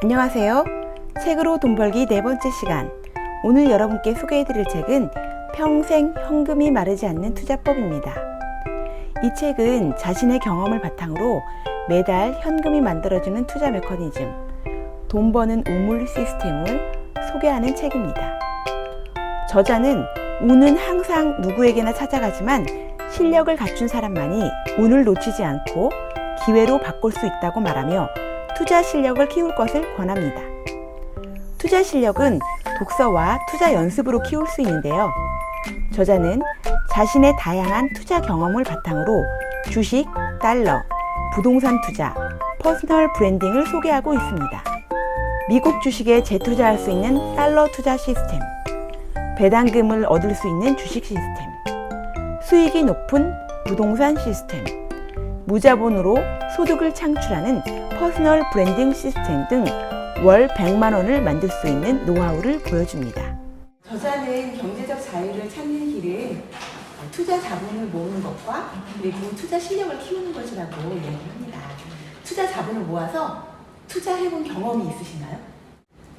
안녕하세요. 책으로 돈 벌기 네 번째 시간. 오늘 여러분께 소개해 드릴 책은 평생 현금이 마르지 않는 투자법입니다. 이 책은 자신의 경험을 바탕으로 매달 현금이 만들어주는 투자 메커니즘, 돈 버는 우물 시스템을 소개하는 책입니다. 저자는 운은 항상 누구에게나 찾아가지만 실력을 갖춘 사람만이 운을 놓치지 않고 기회로 바꿀 수 있다고 말하며 투자 실력을 키울 것을 권합니다. 투자 실력은 독서와 투자 연습으로 키울 수 있는데요. 저자는 자신의 다양한 투자 경험을 바탕으로 주식, 달러, 부동산 투자, 퍼스널 브랜딩을 소개하고 있습니다. 미국 주식에 재투자할 수 있는 달러 투자 시스템, 배당금을 얻을 수 있는 주식 시스템, 수익이 높은 부동산 시스템, 무자본으로 소득을 창출하는 퍼스널 브랜딩 시스템 등 월 100만 원을 만들 수 있는 노하우를 보여줍니다. 저자는 경제적 자유를 찾는 길은 투자 자본을 모으는 것과 그리고 투자 실력을 키우는 것이라고 이야기합니다. 투자 자본을 모아서 투자해본 경험이 있으신가요?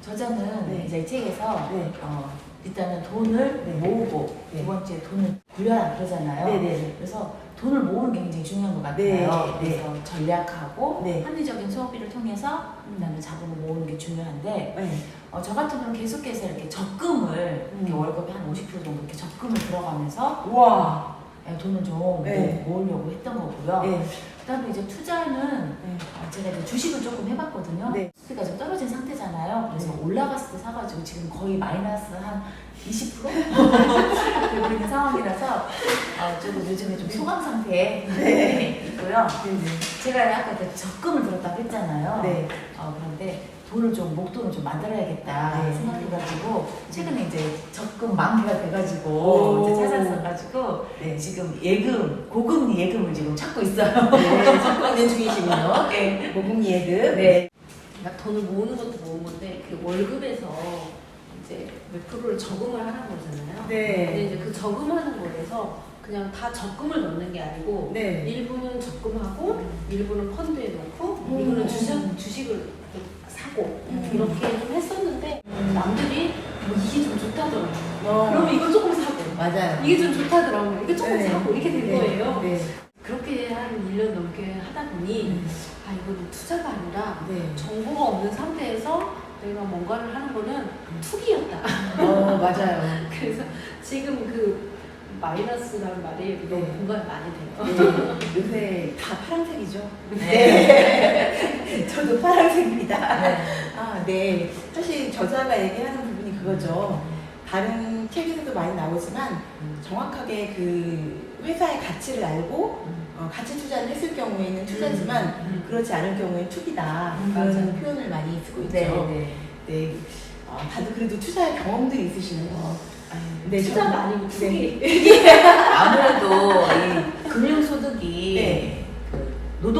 저자는 네. 이제 이 책에서 네. 어, 일단은 돈을 네. 모으고 네. 두 번째 돈을 굴려라 그러잖아요. 네네. 그래서 돈을 모으는 게 굉장히 중요한 것 같아요. 네. 그래서 전략하고 네. 합리적인 소비를 통해서 그다음에 자본을 모으는 게 중요한데 네. 어, 저 같은 경우는 계속해서 이렇게 적금을 이렇게 음. 월급에 한50% 정도 이렇게 적금을 들어가면서 와. 예, 돈을 좀 네. 모으려고 했던 거고요. 네. 그다음에 이제 투자는 네. 어, 제가 이제 주식을 조금 해봤거든요. 네. 수익가 좀 떨어진 상태잖아요. 그래서 네. 올라갔을 때 사가지고 지금 거의 마이너스 한 20% 되고 있는 상황이라서 어, 조금 요즘에 좀 소강 상태에 네. 있고요. 네. 제가 아까 그 적금을 들었다고 했잖아요. 네. 어, 그런데 돈을 좀 목돈을 좀 만들어야겠다 네. 생각해가지고 최근에 이제 적금 만기가 돼가지고 오. 이제 찾았어가지고 네. 지금 예금 고금리 예금을 지금 찾고 있어요. 네. 찾고 있는 중이시군요. 네. 모금 예금. 네. 그러니까 돈을 모으는 것도 모은 건데 그 월급에서 이제 몇 프로를 저금을 하라는 거잖아요. 근데 네. 이제 그 저금하는 거에서 그냥 다 적금을 넣는 게 아니고 네. 일부는 적금하고 일부는 펀드에 넣고 음. 이거는 주식 주식을 사고 음. 이렇게 좀 했었는데 남들이 뭐 이게 좀 좋다더라 고. 어. 그러면 이걸 조금 사고 맞아요. 이게 좀 좋다더라고. 이게 조금 네. 사고 이렇게 된 네. 거예요. 네. 그렇게 한 1년 넘게 하다 보니 아 이거는 투자가 아니라 네. 정보가 없는 상태에서 내가 뭔가를 하는 거는 투기였다. 어, 맞아요. 그래서 지금 그 마이너스라는 말이 너무 네. 공감이 많이 돼요. 네, 요새 다 파란색이죠. 네. 저도 파란색입니다. 네. 아, 네. 사실 저자가 얘기하는 부분이 그거죠. 다른 책에서도 많이 나오지만 정확하게 그 회사의 가치를 알고 어, 가치 투자를 했을 경우에는 투자지만 음. 그렇지 않을 경우에는 투기다. 음, 그런 맞아요. 표현을 많이 쓰고 있죠. 네, 네. 네. 어, 다들 그래도 투자의 경험들이 있으시네요. 네, 투자가 저- 아니고 네. 투기. 아무래도 이 금융소득이 네. 그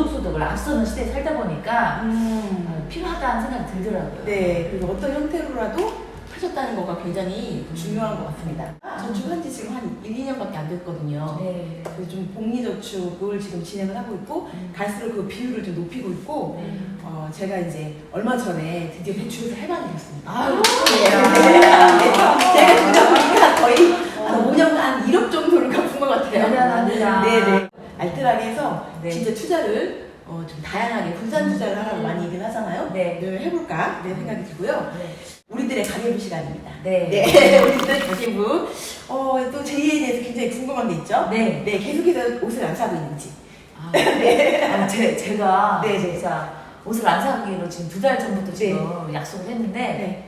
앞서는 시대에 살다 보니까 음. 어, 필요하다는 생각이 들더라고요. 네, 그리고 어떤 형태로라도 하셨다는 거가 굉장히 중요한 것 같습니다. 저축한 지 지금 한 1, 2년밖에 안 됐거든요. 네. 그래서 좀 복리 저축을 지금 진행을 하고 있고 음. 갈수록 그 비율을 좀 높이고 있고 네. 어, 제가 이제 얼마 전에 드디어 대출에서 해방이 됐습니다. 아유, 네, 제가 진짜 보니까 거의 한 5년간 1억 정도를 갚은 것 같아요. 대단합니다. 네네. 알뜰하게 해서 네. 진짜 투자를 어, 좀 다양하게 분산 투자를 하라고 음. 많이 얘기를 하잖아요. 네. 늘 해볼까 이런 생각이 들고요. 네. 우리들의 가계부 시간입니다. 네. 네, 우리들의 가계부. 어, 또 제2에 대해서 굉장히 궁금한 게 있죠? 네. 네, 계속해서 옷을 안 사고 있는지. 아, 아, 제, 제가 네, 네. 진짜 옷을 안 사기로 지금 두 달 전부터 지금 약속을 했는데 네.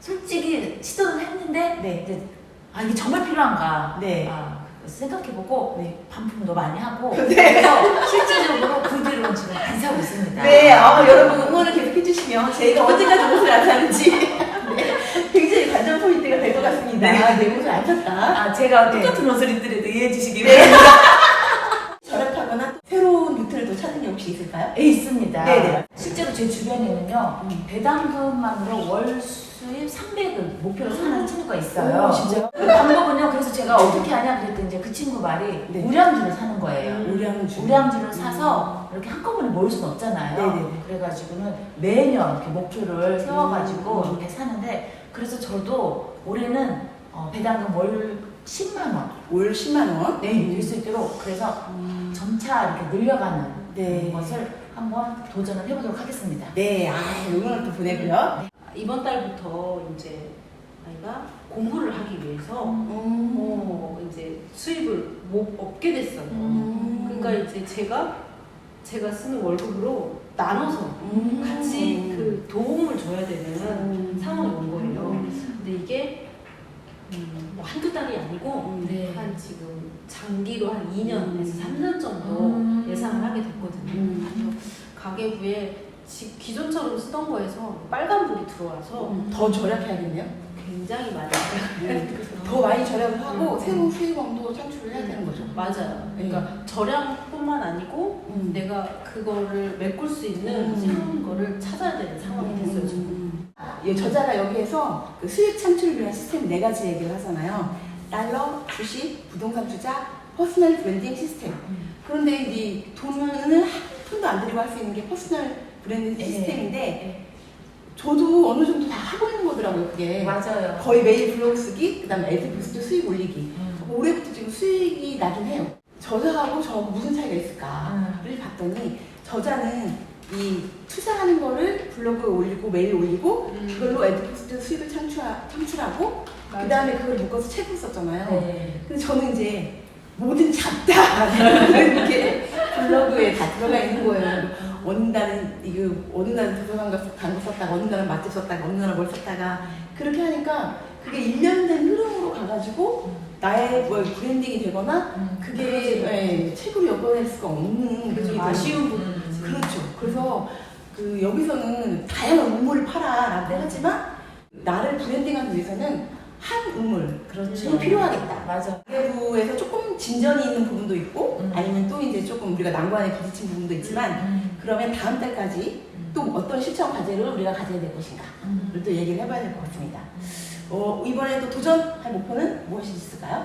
솔직히 시도는 했는데 네. 이제 아 이게 정말 필요한가 네. 아, 생각해보고 네. 반품도 많이 하고 그래서 실질적으로 그 뒤로는 지금 안 사고 있습니다. 네, 아, 여러분 응원을 계속 해주시면 저희가 언제까지 옷을 안 사는지 네, 굉장히 관전 포인트가 될 것 같습니다. 네. 아, 내 옷을 안 샀다. 아 제가 네. 똑같은 옷을 입더라도 이해해 주시기 네. 바랍니다. 절약하거나 새로운 루트를 또 찾는 게 혹시 있을까요? 네, 있습니다. 네네. 실제로 제 주변에는요 음. 배당금만으로 월 수- 수입 300을 목표로 사는 친구가 있어요. 오, 진짜요? 그 방법은요. 그래서 제가 어떻게 하냐 그랬더니 이제 그 친구 말이 네. 우량주를 사는 거예요. 우량주. 우량주를 사서 이렇게 한꺼번에 모을 수는 없잖아요. 네네. 그래가지고는 매년 이렇게 목표를 세워가지고 음. 이렇게 사는데 그래서 저도 올해는 어, 배당금 월 10만 원 월 10만 원. 네, 낼수 있도록 그래서 점차 이렇게 늘려가는 네. 것을 한번 도전을 해보도록 하겠습니다. 네, 아, 응원을 또 보내고요. 이번 달부터 이제 아이가 공부를 하기 위해서 음. 어, 이제 수입을 못 얻게 됐어요. 음. 그러니까 이제 제가 제가 쓰는 월급으로 나눠서 음. 같이 그 도움을 줘야 되는 음. 상황이 온 거예요. 근데 이게 음, 뭐 한두 달이 아니고 네. 한 지금 장기로 한 2년에서 음. 3년 정도 음. 예상을 하게 됐거든요. 음. 그래서 가계부에 지- 기존처럼 쓰던 거에서 빨간불이 들어와서 음, 더 절약해야겠네요. 굉장히 많이 더 많이 절약을 하고 음. 새로운 수익원도 창출을 해야 되는 거죠. 맞아요. 네. 그러니까 절약뿐만 아니고 음. 내가 그거를 메꿀 수 있는 음. 새로운 거를 찾아야 되는 상황이 됐어요. 지금. 음. 이 저자가 여기에서 그 수익 창출을 위한 시스템 네 가지 얘기를 하잖아요. 달러, 주식, 부동산 투자, 퍼스널 브랜딩 시스템. 그런데 이 돈을 한 푼도 안 들이고 할 수 있는 게 퍼스널 브랜딩 네. 시스템인데 네. 저도 어느 정도 다 하고 있는 거더라고요, 그게. 맞아요. 거의 매일 블로그 쓰기, 그 다음에 애드 포스트 수익 올리기. 음. 올해부터 지금 수익이 나긴 해요. 저자하고 저 무슨 차이가 있을까를 음. 봤더니 저자는 이 투자하는 거를 블로그에 올리고 메일 올리고 그걸로 애드포스트 수익을 창출하, 창출하고. 그 다음에 그걸 묶어서 책을 썼잖아요. 네. 근데 저는 이제 모든 잡다 이렇게 블로그에 다 들어가 있는 거예요. 어느 날은 이거 어느 날은 도서관 가서 광고 썼다가 어느 날은 맛집 썼다가 어느 날은 뭘 썼다가 그렇게 하니까 그게 일련된 흐름으로 가가지고 나의 뭐 브랜딩이 되거나 음. 그게 예, 책으로 엮어낼 수가 없는 그게 아쉬운 음. 부분이지. 그렇죠. 그래서 그 여기서는 다양한 우물을 팔아라고 네. 하지만 나를 브랜딩하기 위해서는 한 우물 그렇죠. 이 필요하겠다. 맞아. 가계부에서 조금 진전이 있는 부분도 있고 음. 아니면 또 이제 조금 우리가 난관에 부딪힌 부분도 있지만 음. 그러면 다음 달까지 또 어떤 실천 과제를 우리가 가져야 될 것인가를 음. 또 얘기를 해봐야 될 것 같습니다. 어, 이번에 또 도전할 목표는 무엇이 있을까요?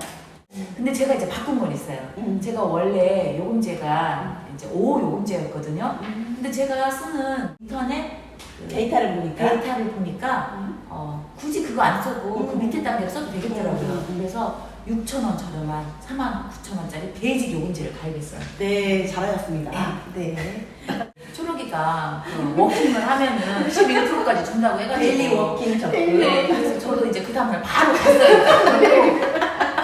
근데 제가 이제 바꾼 건 있어요. 음. 제가 원래 요금제가 이제 5 요금제였거든요. 음. 근데 제가 쓰는 인터넷 그 데이터를 보니까 데이터를 보니까 어, 굳이 그거 안 써도 그 음. 밑에 단계를 써도 되겠더라고요. 음. 그래서 6천 원 저렴한 4만 9천 원짜리 베이직 요금제를 가입했어요. 네 잘하셨습니다. 네. 초록이가 그 워킹을 하면은 11%까지 준다고 해가지고 데일리 워킹 적금. 네, 그래서 저도 이제 그 다음날 바로 갔어요. 그리고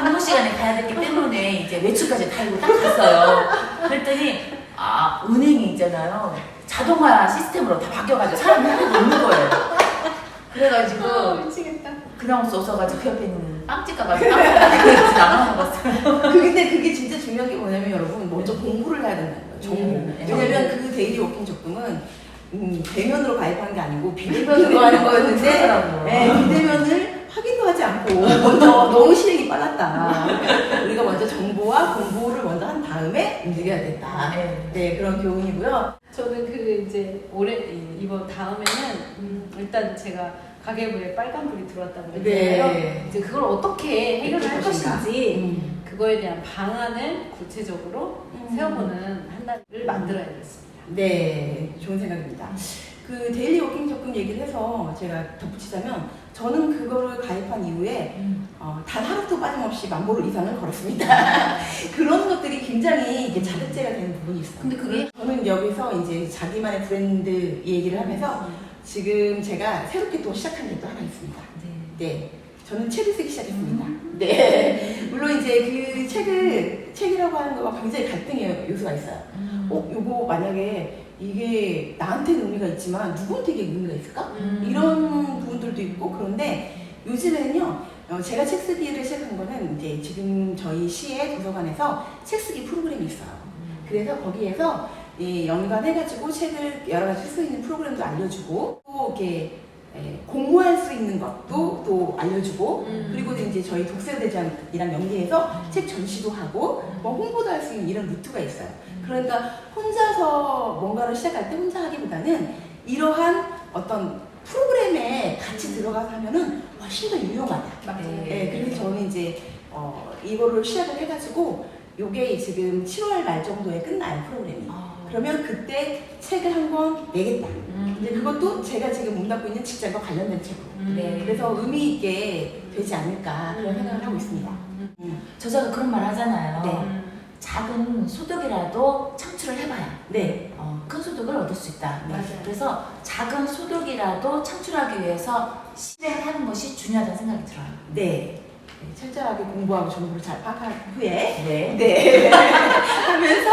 근무 시간에 가야 되기 때문에 이제 외출까지 달고 딱 갔어요. 그랬더니 아 은행이 있잖아요. 자동화 시스템으로 다 바뀌어가지고 사람이 하나도 없는 거예요. 그래가지고 미치겠다. 그냥 써서가지고 그 옆에 있는 빵집 가가지고 빵 사가지고 나눠 먹었어요. 그 근데 그게 진짜 중요한 게 뭐냐면 여러분 먼저 공부를 해야 된다는 거예요. 정보. 음, 왜냐면 그 데일리 워킹 적금은 음, 대면으로 가입한 게 아니고 비대면으로 하는 거였는데. 네, 비대면을 확인도 하지 않고 먼저 너무 실행이 빨랐다. 우리가 먼저 정보와 공부를 먼저 한 다음에 움직여야 됐다. 네. 네 그런 교훈이고요. 저는 그 이제 올해 이- 이번 다음에는 음, 일단 제가 가계부에 빨간불이 들어왔다고 했잖아요. 네. 이제 그걸 어떻게 해결을 할 것인가? 것인지 음. 그거에 대한 방안을 구체적으로 음. 세워보는 한 달을 만들어야겠습니다. 네, 좋은 생각입니다. 그 데일리 워킹 적금 얘기를 해서 제가 덧붙이자면 저는 그거를 가입한 이후에 음. 어, 단 하루도 빠짐없이 만 보를 이상을 걸었습니다. 그런 것들이 굉장히 이게 자극제가 되는 부분이 있어요. 근데 그게 저는 여기서 이제 자기만의 브랜드 얘기를 하면서 지금 제가 새롭게 또 시작한 게 또 하나 있습니다. 네. 네. 저는 책을 쓰기 시작했습니다. 네. 물론 이제 그 책을, 책이라고 하는 거가 굉장히 갈등의 요소가 있어요. 음. 어, 요거 만약에 이게 나한테는 의미가 있지만 누구한테 이게 의미가 있을까? 음. 이런 부분들도 있고 그런데 요즘에는요 어, 제가 책 쓰기를 시작한 거는 이제 지금 저희 시의 도서관에서 책 쓰기 프로그램이 있어요. 그래서 거기에서 이 연관해가지고 책을 여러 가지 쓸 수 있는 프로그램도 알려주고 또 이렇게 에, 공모할 수 있는 것도 또 알려주고 음. 그리고 이제 저희 독서대장이랑 연계해서 책 전시도 하고 뭐 홍보도 할 수 있는 이런 루트가 있어요. 그러니까 혼자서 뭔가를 시작할 때 혼자 하기보다는 이러한 어떤 프로그램에 같이 같이 들어가서 하면은 훨씬 더 유용하다. 네, 그래서 저는 이제 어, 이거를 시작을 해가지고 요게 지금 7월 말 정도에 끝나요 프로그램이. 아, 그러면 그때 책을 한 권 내겠다. 음. 근데 그것도 제가 지금 몸담고 있는 직장과 관련된 책으로. 음. 네. 그래서 의미 있게 되지 않을까 그런 생각을 하고 있습니다. 음. 음. 저자가 그런 말 하잖아요. 네. 음. 작은 소득이라도 창출을 해봐야 네, 어, 큰 소득을 얻을 수 있다. 맞아요. 그래서 작은 소득이라도 창출하기 위해서 실행하는 것이 중요하다는 생각이 들어요. 네. 네, 철저하게 공부하고 정보를 잘 파악한 후에 네. 네. 하면서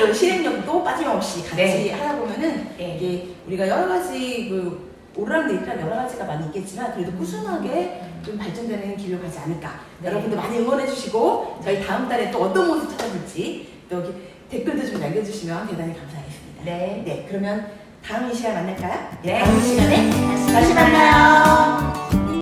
또 실행력도 빠짐없이 같이 네. 하다 보면은 네. 이게 우리가 여러 가지 그 오르락 내리락 여러 가지가 많이 있겠지만 그래도 꾸준하게 좀 발전되는 길로 가지 않을까. 네. 여러분들 많이 응원해 주시고 저희 다음 달에 또 어떤 모습 찾아볼지 또 여기 댓글도 좀 남겨주시면 대단히 감사하겠습니다. 네. 네, 그러면 다음 이 시간에 만날까요? 네. 다음 시간에 다시 만나요.